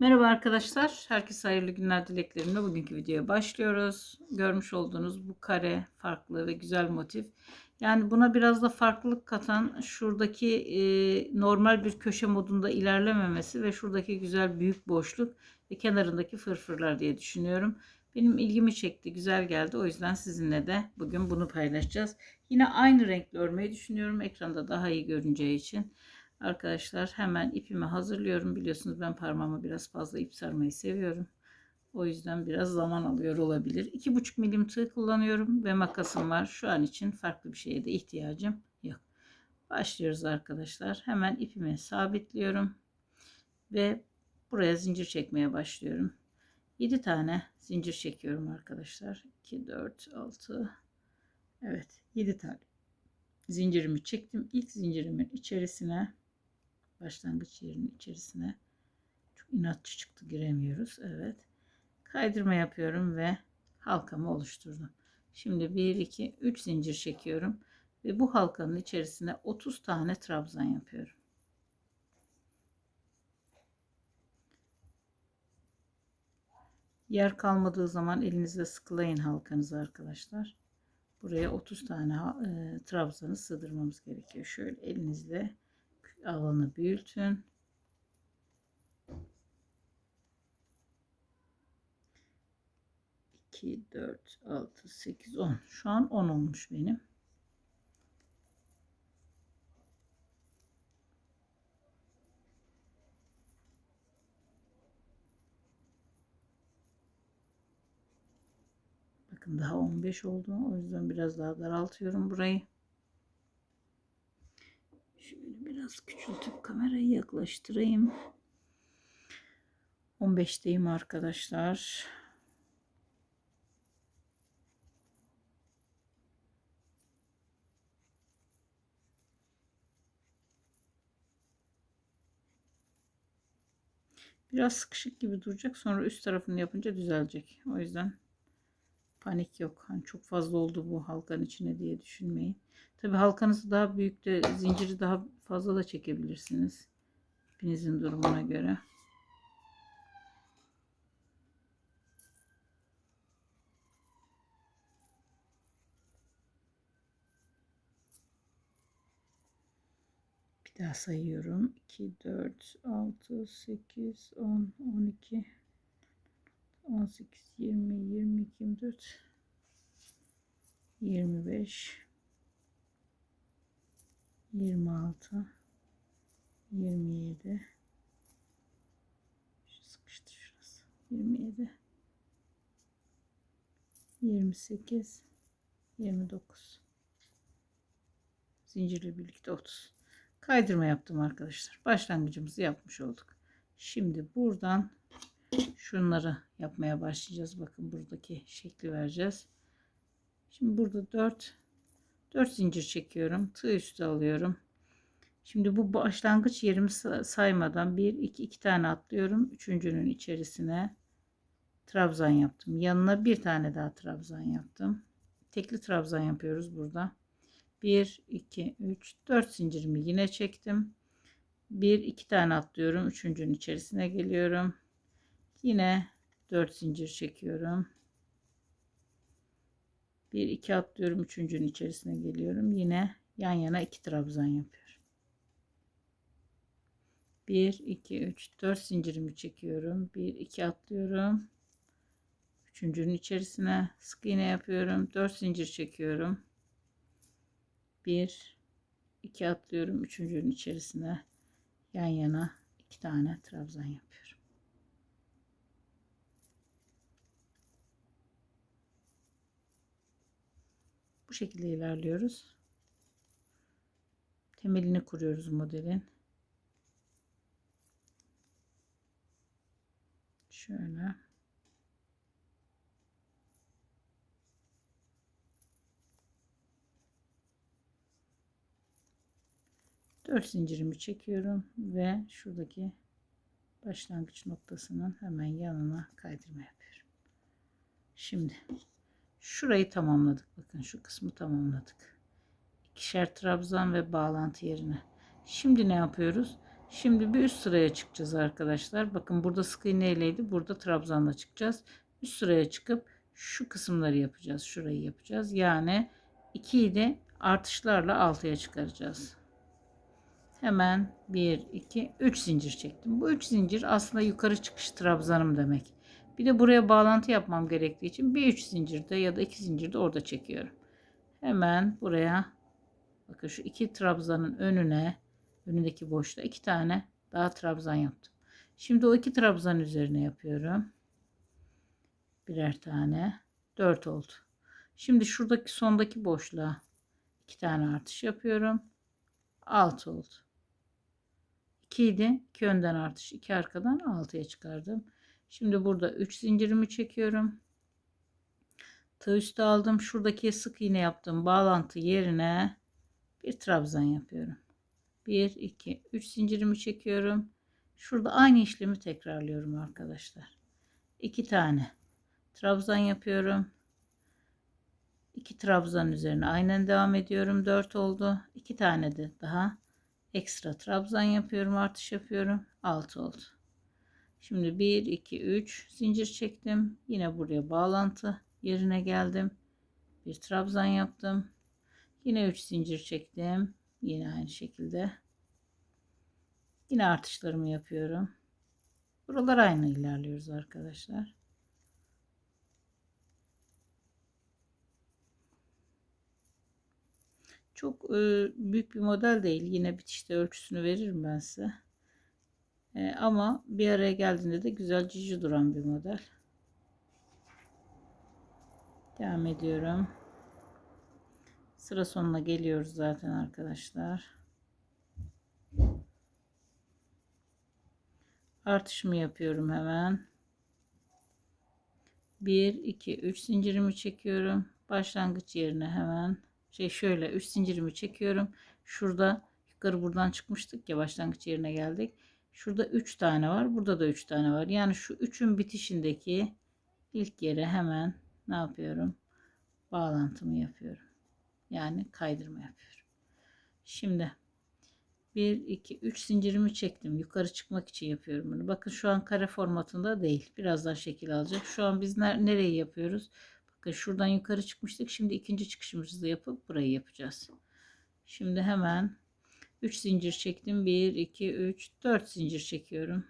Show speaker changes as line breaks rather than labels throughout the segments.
Merhaba arkadaşlar. Herkese hayırlı günler dileklerimle bugünkü videoya başlıyoruz. Görmüş olduğunuz bu kare farklı ve güzel motif. Yani buna biraz da farklılık katan şuradaki e, normal bir köşe modunda ilerlememesi ve şuradaki güzel büyük boşluk ve kenarındaki fırfırlar diye düşünüyorum. Benim ilgimi çekti, güzel geldi. O yüzden sizinle de bugün bunu paylaşacağız. Yine aynı renkle örmeyi düşünüyorum. Ekranda daha iyi görüneceği için. Arkadaşlar hemen ipimi hazırlıyorum. Biliyorsunuz ben parmağıma biraz fazla ip sarmayı seviyorum. O yüzden biraz zaman alıyor olabilir. 2,5 milim tığ kullanıyorum ve makasım var. Şu an için farklı bir şeye de ihtiyacım yok. Başlıyoruz arkadaşlar. Hemen ipimi sabitliyorum. Ve buraya zincir çekmeye başlıyorum. 7 tane zincir çekiyorum arkadaşlar. 2, 4, 6. Evet 7 tane zincirimi çektim. İlk zincirimin içerisine başlangıç yerinin içerisine çok inatçı çıktı giremiyoruz. Evet. Kaydırma yapıyorum ve halkamı oluşturdum. Şimdi 1 2 3 zincir çekiyorum ve bu halkanın içerisine 30 tane trabzan yapıyorum. Yer kalmadığı zaman elinizle sıkılayın halkanızı arkadaşlar. Buraya 30 tane e, trabzanı sığdırmamız gerekiyor. Şöyle elinizle alanı büyütün. İki, dört, altı, sekiz, on. Şu an on olmuş benim. Bakın daha 15 oldu. O yüzden biraz daha daraltıyorum burayı. Şöyle biraz küçültüp kamerayı yaklaştırayım. 15'teyim arkadaşlar. Biraz sıkışık gibi duracak. Sonra üst tarafını yapınca düzelecek. O yüzden panik yok. Hani çok fazla oldu bu halkanın içine diye düşünmeyin. Tabi halkanızı daha büyük de zinciri daha fazla da çekebilirsiniz. Hepinizin durumuna göre. Bir daha sayıyorum. 2, 4, 6, 8, 10, 12, 18, 20, 22, 24, 25, 26 27 Şu sıkıştı şurası. 27 28 29 zincirle birlikte 30 kaydırma yaptım arkadaşlar. Başlangıcımızı yapmış olduk. Şimdi buradan şunları yapmaya başlayacağız bakın buradaki şekli vereceğiz şimdi burada 4 4 zincir çekiyorum. Tığ üstü alıyorum. Şimdi bu başlangıç yerimi saymadan 1 2 2 tane atlıyorum. Üçüncünün içerisine trabzan yaptım. Yanına bir tane daha trabzan yaptım. Tekli trabzan yapıyoruz burada. 1 2 3 4 zincirimi yine çektim. 1 2 tane atlıyorum. Üçüncünün içerisine geliyorum. Yine 4 zincir çekiyorum. 1 2 atlıyorum üçüncünün içerisine geliyorum. Yine yan yana iki trabzan yapıyorum. 1 2 3 4 zincirimi çekiyorum. 1 2 atlıyorum. Üçüncünün içerisine sık iğne yapıyorum. 4 zincir çekiyorum. 1 2 atlıyorum. Üçüncünün içerisine yan yana iki tane trabzan yapıyorum Bu şekilde ilerliyoruz. Temelini kuruyoruz modelin. Şöyle. Dört zincirimi çekiyorum ve şuradaki başlangıç noktasının hemen yanına kaydırma yapıyorum. Şimdi Şurayı tamamladık. Bakın şu kısmı tamamladık. İkişer trabzan ve bağlantı yerine. Şimdi ne yapıyoruz? Şimdi bir üst sıraya çıkacağız arkadaşlar. Bakın burada sık iğne ileydi. Burada trabzanla çıkacağız. Üst sıraya çıkıp şu kısımları yapacağız. Şurayı yapacağız. Yani 2'yi de artışlarla 6'ya çıkaracağız. Hemen 1, 2, 3 zincir çektim. Bu 3 zincir aslında yukarı çıkış trabzanım demek. Bir de buraya bağlantı yapmam gerektiği için bir 3 zincirde ya da 2 zincirde orada çekiyorum. Hemen buraya bakın şu iki trabzanın önüne önündeki boşluğa iki tane daha trabzan yaptım. Şimdi o iki trabzan üzerine yapıyorum. Birer tane. 4 oldu. Şimdi şuradaki sondaki boşluğa iki tane artış yapıyorum. 6 oldu. 2 idi. 2 önden artış. 2 arkadan 6'ya çıkardım. Şimdi burada 3 zincirimi çekiyorum. Tığ üstü aldım. Şuradaki sık iğne yaptığım bağlantı yerine bir trabzan yapıyorum. 1 2 3 zincirimi çekiyorum. Şurada aynı işlemi tekrarlıyorum arkadaşlar. 2 tane trabzan yapıyorum. 2 trabzan üzerine aynen devam ediyorum. 4 oldu. 2 tane de daha ekstra trabzan yapıyorum. Artış yapıyorum. 6 oldu. Şimdi 1 2 3 zincir çektim. Yine buraya bağlantı yerine geldim. Bir trabzan yaptım. Yine 3 zincir çektim. Yine aynı şekilde. Yine artışlarımı yapıyorum. Buralar aynı ilerliyoruz arkadaşlar. Çok e, büyük bir model değil. Yine bitişte ölçüsünü veririm ben size. E, ama bir araya geldiğinde de güzel cici duran bir model. Devam ediyorum. Sıra sonuna geliyoruz zaten arkadaşlar. Artışımı yapıyorum hemen. 1 2 3 zincirimi çekiyorum. Başlangıç yerine hemen şey şöyle 3 zincirimi çekiyorum. Şurada yukarı buradan çıkmıştık ya başlangıç yerine geldik. Şurada 3 tane var. Burada da 3 tane var. Yani şu 3'ün bitişindeki ilk yere hemen ne yapıyorum? Bağlantımı yapıyorum. Yani kaydırma yapıyorum. Şimdi 1 2 3 zincirimi çektim. Yukarı çıkmak için yapıyorum bunu. Bakın şu an kare formatında değil. Birazdan şekil alacak. Şu an biz nereyi yapıyoruz? Bakın şuradan yukarı çıkmıştık. Şimdi ikinci çıkışımızı yapıp burayı yapacağız. Şimdi hemen 3 zincir çektim. 1 2 3 4 zincir çekiyorum.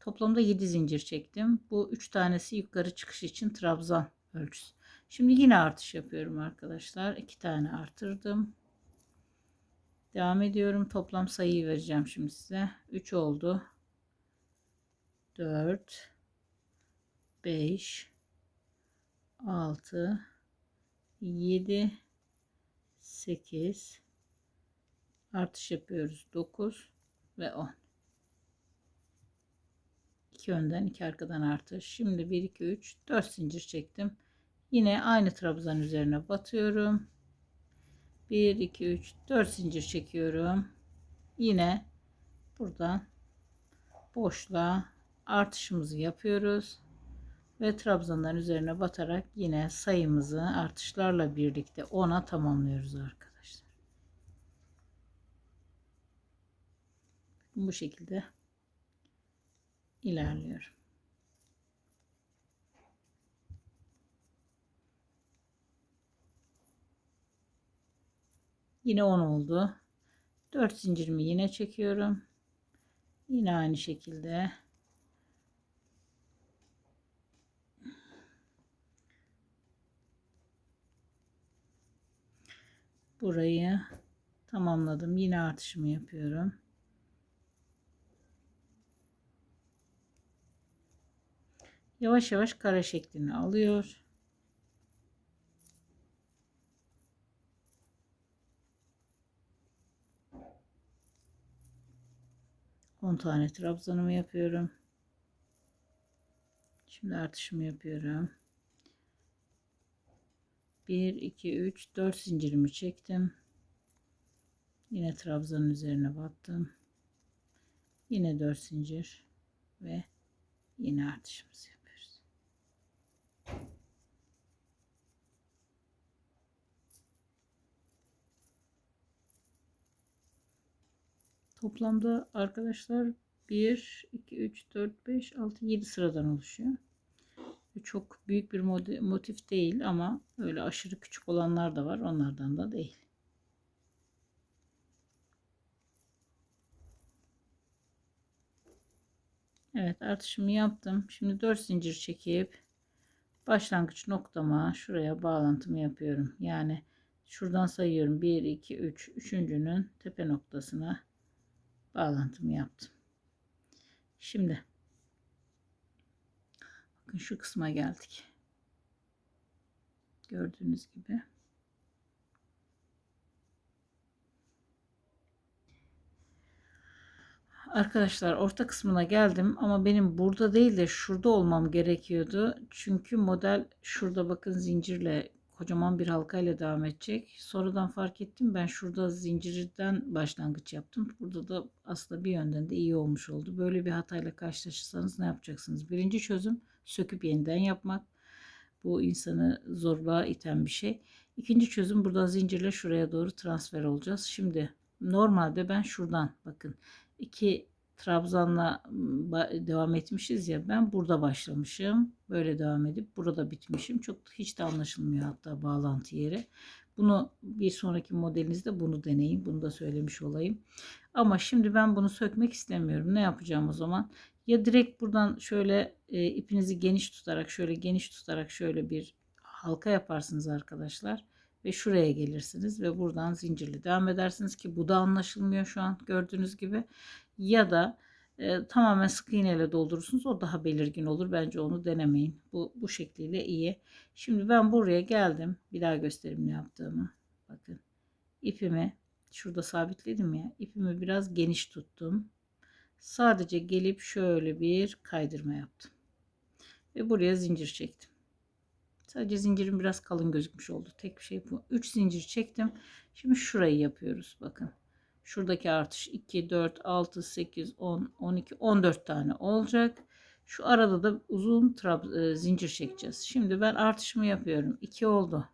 Toplamda 7 zincir çektim. Bu 3 tanesi yukarı çıkış için trabzan ölçüsü. Şimdi yine artış yapıyorum arkadaşlar. 2 tane artırdım. Devam ediyorum. Toplam sayıyı vereceğim şimdi size. 3 oldu. 4 5 6 7 8 artış yapıyoruz. 9 ve 10 2 önden 2 arkadan artış. Şimdi 1 2 3 4 zincir çektim. Yine aynı trabzan üzerine batıyorum. 1 2 3 4 zincir çekiyorum. Yine buradan boşluğa artışımızı yapıyoruz. Ve trabzanların üzerine batarak yine sayımızı artışlarla birlikte 10'a tamamlıyoruz arkadaşlar. Bu şekilde ilerliyorum. Yine 10 oldu. 4 zincirimi yine çekiyorum. Yine aynı şekilde burayı tamamladım. Yine artışımı yapıyorum. Yavaş yavaş kare şeklini alıyor. On tane trabzanımı yapıyorum. Şimdi artışımı yapıyorum. 1 2 3 4 zincirimi çektim yine trabzanın üzerine battım yine 4 zincir ve yine artışımızı yapıyoruz Toplamda arkadaşlar 1, 2, 3, 4, 5, 6, 7 sıradan oluşuyor. Çok büyük bir motif değil ama öyle aşırı küçük olanlar da var. Onlardan da değil. Evet artışımı yaptım. Şimdi 4 zincir çekip başlangıç noktama şuraya bağlantımı yapıyorum. Yani şuradan sayıyorum. 1, 2, 3. Üçüncünün tepe noktasına bağlantımı yaptım. Şimdi bakın şu kısma geldik. Gördüğünüz gibi. Arkadaşlar orta kısmına geldim ama benim burada değil de şurada olmam gerekiyordu. Çünkü model şurada bakın zincirle kocaman bir halkayla devam edecek. Sonradan fark ettim ben şurada zincirden başlangıç yaptım. Burada da aslında bir yönden de iyi olmuş oldu. Böyle bir hatayla karşılaşırsanız ne yapacaksınız? Birinci çözüm söküp yeniden yapmak. Bu insanı zorluğa iten bir şey. İkinci çözüm burada zincirle şuraya doğru transfer olacağız. Şimdi normalde ben şuradan bakın iki trabzanla devam etmişiz ya ben burada başlamışım böyle devam edip burada bitmişim. Çok hiç de anlaşılmıyor hatta bağlantı yeri. Bunu bir sonraki modelinizde bunu deneyin bunu da söylemiş olayım. Ama şimdi ben bunu sökmek istemiyorum. Ne yapacağım o zaman? Ya direkt buradan şöyle e, ipinizi geniş tutarak şöyle geniş tutarak şöyle bir halka yaparsınız arkadaşlar ve şuraya gelirsiniz ve buradan zincirli devam edersiniz ki bu da anlaşılmıyor şu an gördüğünüz gibi. Ya da e, tamamen sık iğneyle doldurursunuz o daha belirgin olur. Bence onu denemeyin. Bu bu şekliyle iyi. Şimdi ben buraya geldim. Bir daha göstereyim ne yaptığımı. Bakın ipimi şurada sabitledim ya ipimi biraz geniş tuttum. Sadece gelip şöyle bir kaydırma yaptım. Ve buraya zincir çektim Sadece zincirim biraz kalın gözükmüş oldu. Tek bir şey bu. 3 zincir çektim. Şimdi şurayı yapıyoruz. Bakın. Şuradaki artış 2, 4, 6, 8, 10, 12, 14 tane olacak. Şu arada da uzun trab e, zincir çekeceğiz. Şimdi ben artışımı yapıyorum. 2 oldu.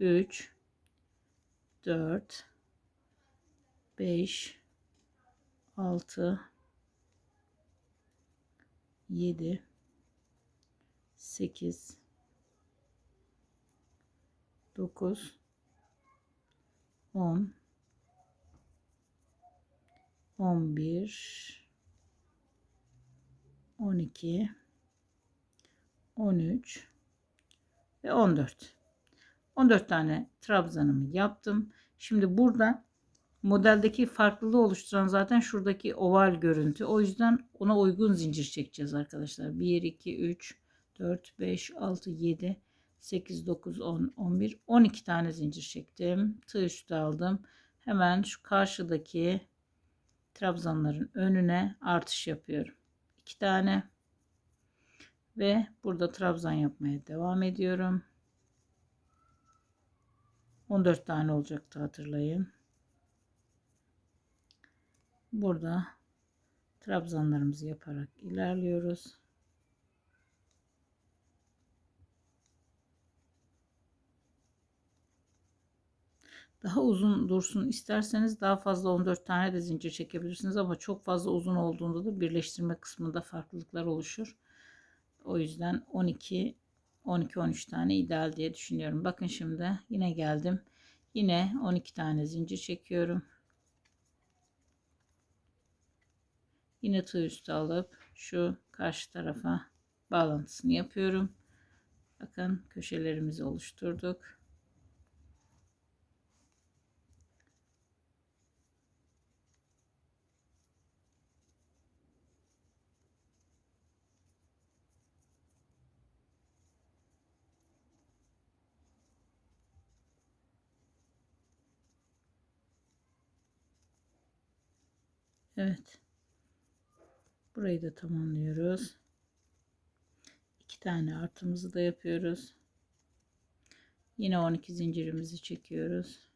3, 4, 5, 6, 7, 8, 9 10 11 12 13 ve 14 14 tane trabzanımı yaptım. Şimdi burada modeldeki farklılığı oluşturan zaten şuradaki oval görüntü. O yüzden ona uygun zincir çekeceğiz arkadaşlar. 1 2 3 4 5 6 7 8, 9, 10, 11, 12 tane zincir çektim. Tığ üstü aldım. Hemen şu karşıdaki trabzanların önüne artış yapıyorum. 2 tane ve burada trabzan yapmaya devam ediyorum. 14 tane olacaktı hatırlayın. Burada trabzanlarımızı yaparak ilerliyoruz. Daha uzun dursun isterseniz daha fazla 14 tane de zincir çekebilirsiniz ama çok fazla uzun olduğunda da birleştirme kısmında farklılıklar oluşur. O yüzden 12 12-13 tane ideal diye düşünüyorum. Bakın şimdi yine geldim. Yine 12 tane zincir çekiyorum. Yine tığ üstü alıp şu karşı tarafa bağlantısını yapıyorum. Bakın köşelerimizi oluşturduk. Evet. Burayı da tamamlıyoruz. İki tane artımızı da yapıyoruz. Yine 12 zincirimizi çekiyoruz.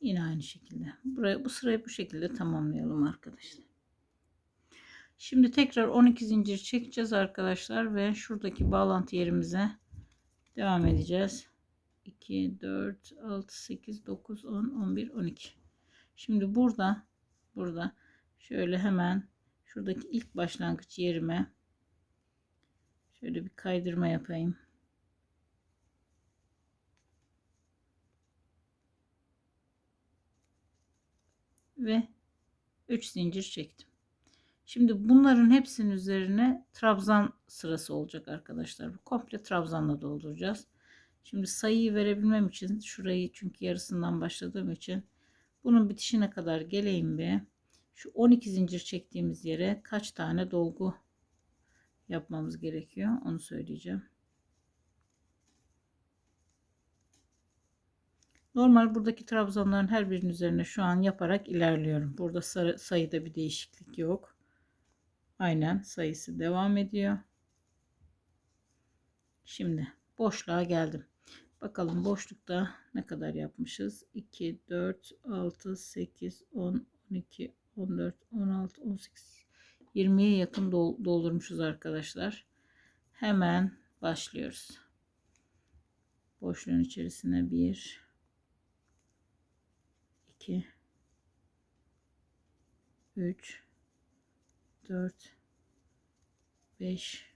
Yine aynı şekilde. Buraya, bu sırayı bu şekilde tamamlayalım arkadaşlar. Şimdi tekrar 12 zincir çekeceğiz arkadaşlar ve şuradaki bağlantı yerimize devam edeceğiz. 2, 4, 6, 8, 9, 10, 11, 12. Şimdi burada burada şöyle hemen şuradaki ilk başlangıç yerime şöyle bir kaydırma yapayım. Ve 3 zincir çektim. Şimdi bunların hepsinin üzerine trabzan sırası olacak arkadaşlar. Bu komple trabzanla dolduracağız. Şimdi sayıyı verebilmem için şurayı çünkü yarısından başladığım için bunun bitişine kadar geleyim bir. Şu 12 zincir çektiğimiz yere kaç tane dolgu yapmamız gerekiyor onu söyleyeceğim. Normal buradaki trabzanların her birinin üzerine şu an yaparak ilerliyorum. Burada sayıda bir değişiklik yok. Aynen sayısı devam ediyor. Şimdi boşluğa geldim. Bakalım boşlukta ne kadar yapmışız? 2, 4, 6, 8, 10, 12, 14, 16, 18, 20'ye yakın doldurmuşuz arkadaşlar. Hemen başlıyoruz. Boşluğun içerisine 1, 2, 3, 4, 5,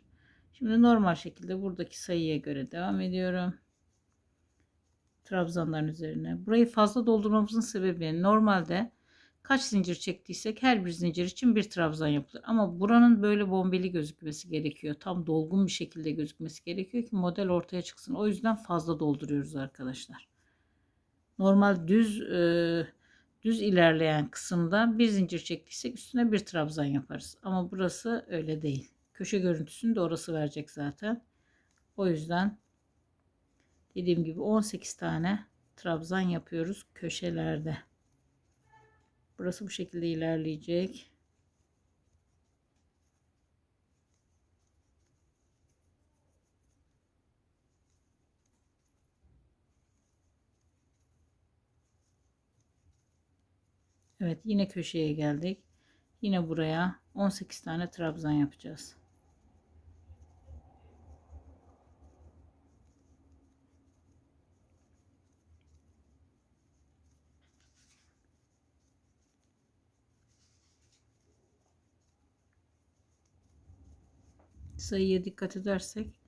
Şimdi normal şekilde buradaki sayıya göre devam ediyorum. Trabzanların üzerine. Burayı fazla doldurmamızın sebebi normalde kaç zincir çektiysek her bir zincir için bir trabzan yapılır. Ama buranın böyle bombeli gözükmesi gerekiyor. Tam dolgun bir şekilde gözükmesi gerekiyor ki model ortaya çıksın. O yüzden fazla dolduruyoruz arkadaşlar. Normal düz e, düz ilerleyen kısımda bir zincir çektiysek üstüne bir trabzan yaparız. Ama burası öyle değil. Köşe görüntüsünü de orası verecek zaten. O yüzden dediğim gibi 18 tane trabzan yapıyoruz köşelerde. Burası bu şekilde ilerleyecek. Evet yine köşeye geldik. Yine buraya 18 tane trabzan yapacağız. Sayıya dikkat edersek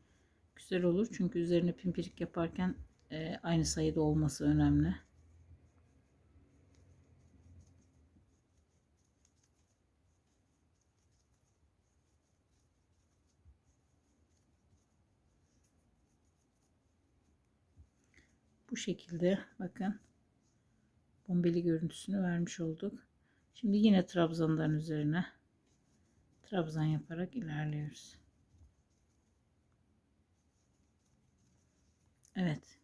güzel olur. Çünkü üzerine pimpirik yaparken e, aynı sayıda olması önemli. Bu şekilde bakın bombeli görüntüsünü vermiş olduk. Şimdi yine trabzanların üzerine trabzan yaparak ilerliyoruz. Evet.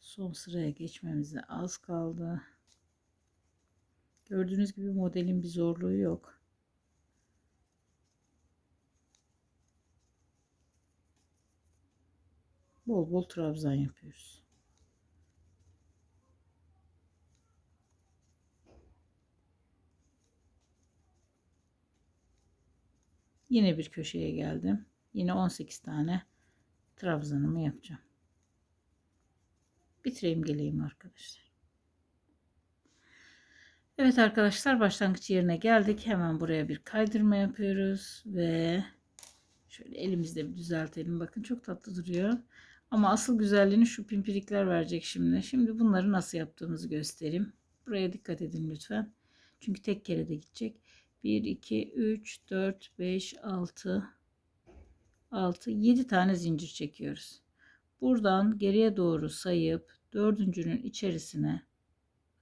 Son sıraya geçmemize az kaldı. Gördüğünüz gibi modelin bir zorluğu yok. Bol bol trabzan yapıyoruz. Yine bir köşeye geldim. Yine 18 tane trabzanımı yapacağım bitireyim geleyim arkadaşlar. Evet arkadaşlar başlangıç yerine geldik. Hemen buraya bir kaydırma yapıyoruz ve şöyle elimizde bir düzeltelim. Bakın çok tatlı duruyor. Ama asıl güzelliğini şu pimpirikler verecek şimdi. Şimdi bunları nasıl yaptığımızı göstereyim. Buraya dikkat edin lütfen. Çünkü tek kere de gidecek. 1, 2, 3, 4, 5, 6, 6, 7 tane zincir çekiyoruz. Buradan geriye doğru sayıp dördüncünün içerisine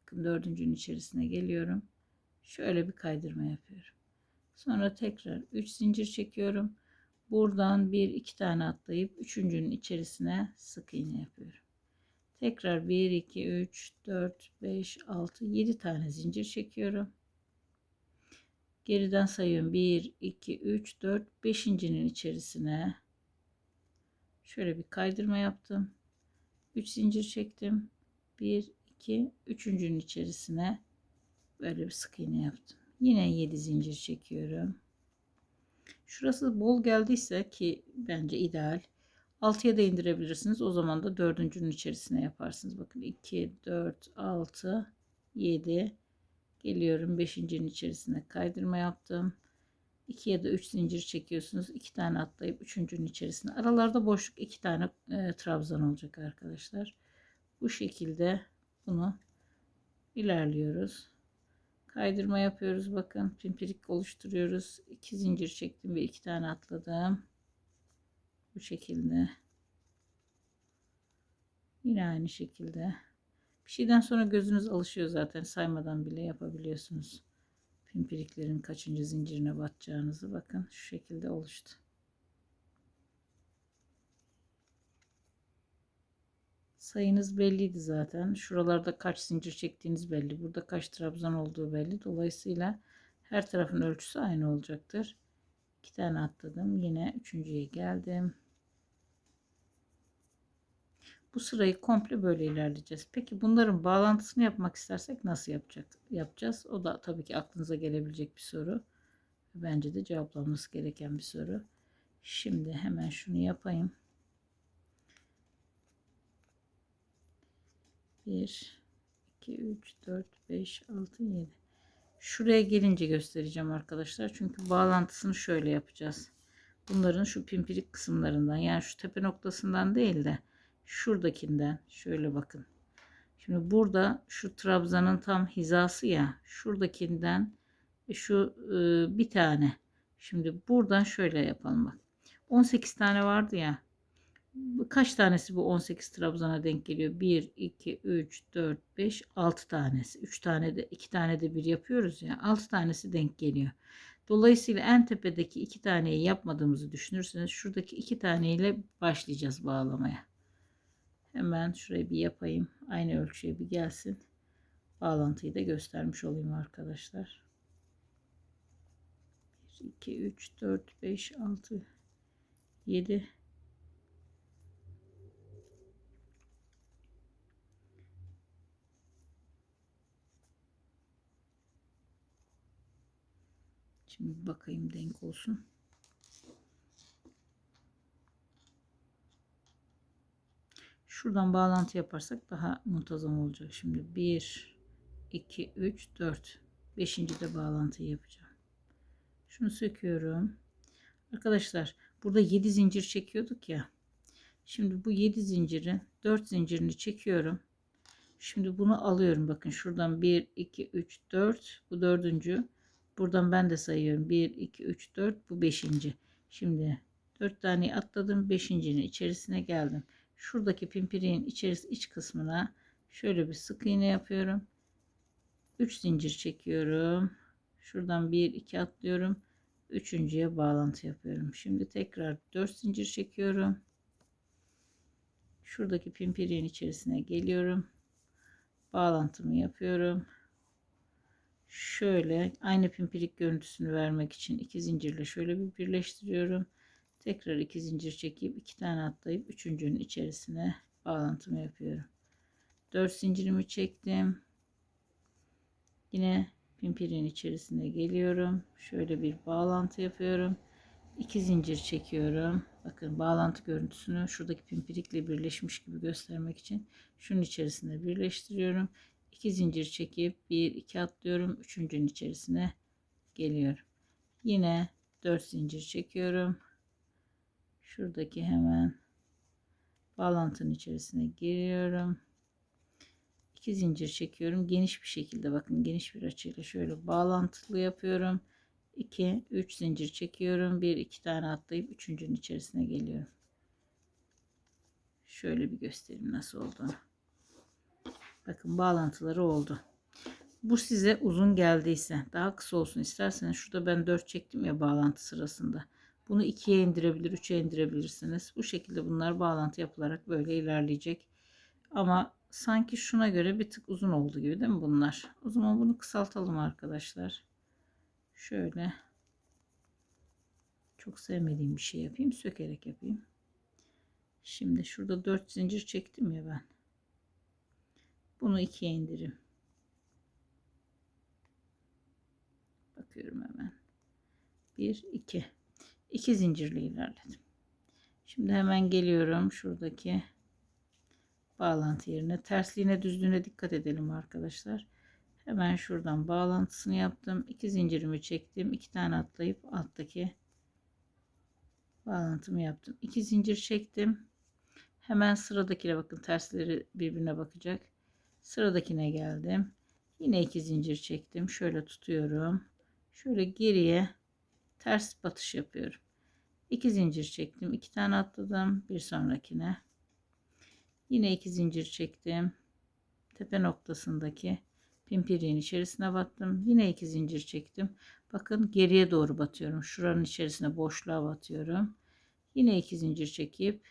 bakın dördüncünün içerisine geliyorum. Şöyle bir kaydırma yapıyorum. Sonra tekrar 3 zincir çekiyorum. Buradan bir iki tane atlayıp üçüncünün içerisine sık iğne yapıyorum. Tekrar 1, 2, 3, 4, 5, 6, 7 tane zincir çekiyorum. Geriden sayıyorum. 1, 2, 3, 4, 5.'nin içerisine şöyle bir kaydırma yaptım. 3 zincir çektim. 1, 2, 3.'ünün içerisine böyle bir sık iğne yaptım. Yine 7 zincir çekiyorum. Şurası bol geldiyse ki bence ideal. 6'ya da indirebilirsiniz. O zaman da dördüncünün içerisine yaparsınız. Bakın 2, 4, 6, 7. Geliyorum 5.'nin içerisine kaydırma yaptım. 2 ya da 3 zincir çekiyorsunuz. 2 tane atlayıp 3.'ünün içerisine. Aralarda boşluk 2 tane e, trabzan olacak arkadaşlar. Bu şekilde bunu ilerliyoruz. Kaydırma yapıyoruz. Bakın pimpirik oluşturuyoruz. 2 zincir çektim ve 2 tane atladım. Bu şekilde. Yine aynı şekilde. Bir şeyden sonra gözünüz alışıyor zaten. Saymadan bile yapabiliyorsunuz. Pimpiriklerin kaçıncı zincirine batacağınızı bakın şu şekilde oluştu. Sayınız belliydi zaten. Şuralarda kaç zincir çektiğiniz belli. Burada kaç trabzan olduğu belli. Dolayısıyla her tarafın ölçüsü aynı olacaktır. İki tane atladım. Yine üçüncüye geldim. Bu sırayı komple böyle ilerleyeceğiz. Peki bunların bağlantısını yapmak istersek nasıl yapacak, yapacağız? O da tabii ki aklınıza gelebilecek bir soru. Bence de cevaplanması gereken bir soru. Şimdi hemen şunu yapayım. 1 2 3 4 5 6 7 Şuraya gelince göstereceğim arkadaşlar. Çünkü bağlantısını şöyle yapacağız. Bunların şu pimpirik kısımlarından yani şu tepe noktasından değil de şuradakinden şöyle bakın. Şimdi burada şu trabzanın tam hizası ya şuradakinden şu e, bir tane. Şimdi buradan şöyle yapalım bak. 18 tane vardı ya. Kaç tanesi bu 18 trabzana denk geliyor? 1, 2, 3, 4, 5, 6 tanesi. 3 tane de 2 tane de bir yapıyoruz ya. 6 tanesi denk geliyor. Dolayısıyla en tepedeki 2 taneyi yapmadığımızı düşünürseniz şuradaki 2 taneyle başlayacağız bağlamaya. Hemen şurayı bir yapayım. Aynı ölçüye bir gelsin. Bağlantıyı da göstermiş olayım arkadaşlar. 1, 2, 3, 4, 5, 6, 7, Şimdi bakayım denk olsun. Şuradan bağlantı yaparsak daha muntazam olacak. Şimdi 1, 2, 3, 4. 5. de bağlantıyı yapacağım. Şunu söküyorum. Arkadaşlar burada 7 zincir çekiyorduk ya. Şimdi bu 7 zinciri 4 zincirini çekiyorum. Şimdi bunu alıyorum. Bakın şuradan 1, 2, 3, 4. Bu dördüncü. Buradan ben de sayıyorum. 1, 2, 3, 4. Bu 5. Şimdi 4 tane atladım. 5.'nin içerisine geldim. Şuradaki pimpiriğin içerisi iç kısmına şöyle bir sık iğne yapıyorum. 3 zincir çekiyorum. Şuradan 1, 2 atlıyorum. Üçüncüye bağlantı yapıyorum. Şimdi tekrar 4 zincir çekiyorum. Şuradaki pimpiriğin içerisine geliyorum. Bağlantımı yapıyorum şöyle aynı pimpirik görüntüsünü vermek için iki zincirle şöyle bir birleştiriyorum. Tekrar iki zincir çekip iki tane atlayıp üçüncünün içerisine bağlantımı yapıyorum. Dört zincirimi çektim. Yine pimpiriğin içerisine geliyorum. Şöyle bir bağlantı yapıyorum. İki zincir çekiyorum. Bakın bağlantı görüntüsünü şuradaki pimpirikle birleşmiş gibi göstermek için şunun içerisine birleştiriyorum. 2 zincir çekip 1 2 atlıyorum. Üçüncünün içerisine geliyorum. Yine 4 zincir çekiyorum. Şuradaki hemen bağlantının içerisine giriyorum. 2 zincir çekiyorum. Geniş bir şekilde bakın geniş bir açıyla şöyle bağlantılı yapıyorum. 2 3 zincir çekiyorum. 1 2 tane atlayıp üçüncünün içerisine geliyorum. Şöyle bir göstereyim nasıl olduğunu. Bakın bağlantıları oldu. Bu size uzun geldiyse daha kısa olsun isterseniz şurada ben 4 çektim ya bağlantı sırasında. Bunu ikiye indirebilir, üçe indirebilirsiniz. Bu şekilde bunlar bağlantı yapılarak böyle ilerleyecek. Ama sanki şuna göre bir tık uzun oldu gibi değil mi bunlar? O zaman bunu kısaltalım arkadaşlar. Şöyle. Çok sevmediğim bir şey yapayım. Sökerek yapayım. Şimdi şurada 4 zincir çektim ya ben. Bunu ikiye indirim. Bakıyorum hemen. 1 2 2 zincirle ilerledim. Şimdi hemen geliyorum şuradaki bağlantı yerine. Tersliğine düzlüğüne dikkat edelim arkadaşlar. Hemen şuradan bağlantısını yaptım. 2 zincirimi çektim. 2 tane atlayıp alttaki bağlantımı yaptım. 2 zincir çektim. Hemen sıradakine bakın tersleri birbirine bakacak. Sıradakine geldim. Yine 2 zincir çektim. Şöyle tutuyorum. Şöyle geriye ters batış yapıyorum. 2 zincir çektim. 2 tane atladım. Bir sonrakine. Yine 2 zincir çektim. Tepe noktasındaki pimpiriğin içerisine battım. Yine 2 zincir çektim. Bakın geriye doğru batıyorum. Şuranın içerisine boşluğa batıyorum. Yine 2 zincir çekip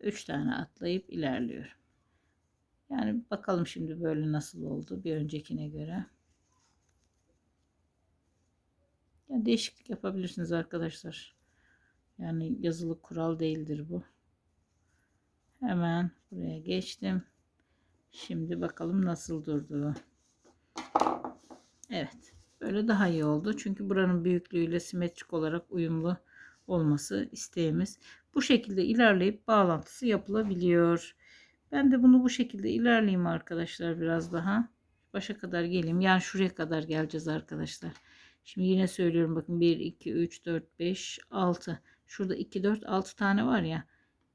3 tane atlayıp ilerliyorum. Yani bakalım şimdi böyle nasıl oldu bir öncekine göre. Yani değişiklik yapabilirsiniz arkadaşlar. Yani yazılı kural değildir bu. Hemen buraya geçtim. Şimdi bakalım nasıl durdu. Evet. Böyle daha iyi oldu. Çünkü buranın büyüklüğüyle simetrik olarak uyumlu olması isteğimiz. Bu şekilde ilerleyip bağlantısı yapılabiliyor. Ben de bunu bu şekilde ilerleyeyim arkadaşlar biraz daha. Başa kadar geleyim. Yani şuraya kadar geleceğiz arkadaşlar. Şimdi yine söylüyorum bakın 1, 2, 3, 4, 5, 6. Şurada 2, 4, 6 tane var ya.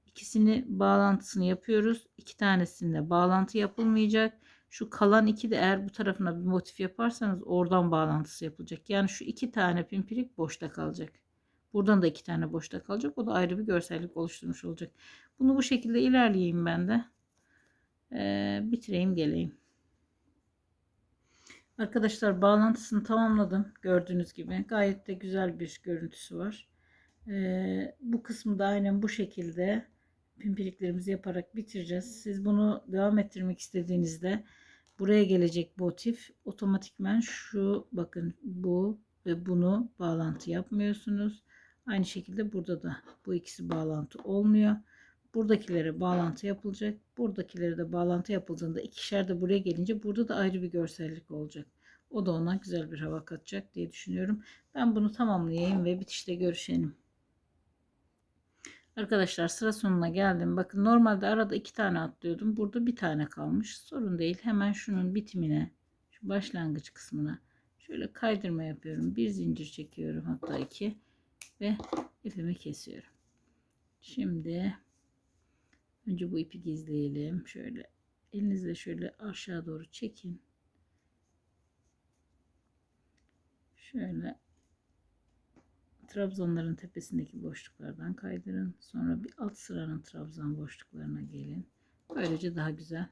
İkisini bağlantısını yapıyoruz. İki tanesinde bağlantı yapılmayacak. Şu kalan iki de eğer bu tarafına bir motif yaparsanız oradan bağlantısı yapılacak. Yani şu iki tane pimpirik boşta kalacak. Buradan da iki tane boşta kalacak. O da ayrı bir görsellik oluşturmuş olacak. Bunu bu şekilde ilerleyeyim ben de. Ee, bitireyim geleyim. Arkadaşlar bağlantısını tamamladım. Gördüğünüz gibi gayet de güzel bir görüntüsü var. Bu kısmı da aynen bu şekilde pimpiriklerimizi yaparak bitireceğiz. Siz bunu devam ettirmek istediğinizde buraya gelecek motif otomatikmen şu bakın bu ve bunu bağlantı yapmıyorsunuz. Aynı şekilde burada da bu ikisi bağlantı olmuyor. Buradakilere bağlantı yapılacak. Buradakilere de bağlantı yapıldığında ikişer de buraya gelince burada da ayrı bir görsellik olacak. O da ona güzel bir hava katacak diye düşünüyorum. Ben bunu tamamlayayım ve bitişte görüşelim. Arkadaşlar sıra sonuna geldim. Bakın normalde arada iki tane atlıyordum. Burada bir tane kalmış. Sorun değil. Hemen şunun bitimine, şu başlangıç kısmına şöyle kaydırma yapıyorum. Bir zincir çekiyorum hatta iki ve ipimi kesiyorum. Şimdi önce bu ipi gizleyelim. Şöyle elinizle şöyle aşağı doğru çekin. Şöyle trabzanların tepesindeki boşluklardan kaydırın. Sonra bir alt sıranın trabzan boşluklarına gelin. Böylece daha güzel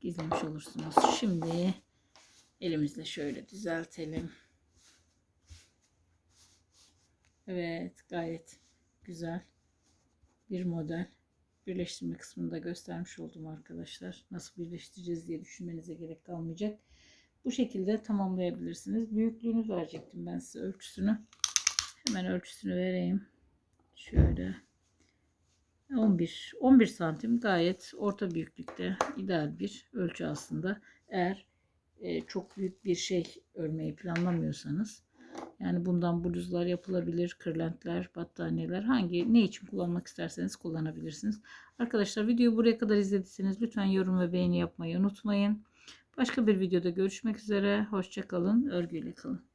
gizlemiş olursunuz. Şimdi elimizle şöyle düzeltelim. Evet gayet güzel bir model. Birleştirme kısmında göstermiş oldum arkadaşlar. Nasıl birleştireceğiz diye düşünmenize gerek kalmayacak. Bu şekilde tamamlayabilirsiniz. Büyüklüğünü verecektim ben size ölçüsünü. Hemen ölçüsünü vereyim. Şöyle 11 11 santim gayet orta büyüklükte ideal bir ölçü aslında. Eğer e, çok büyük bir şey örmeyi planlamıyorsanız yani bundan bluzlar yapılabilir, kırlentler, battaniyeler hangi ne için kullanmak isterseniz kullanabilirsiniz. Arkadaşlar videoyu buraya kadar izlediyseniz lütfen yorum ve beğeni yapmayı unutmayın. Başka bir videoda görüşmek üzere. Hoşçakalın. Örgüyle kalın.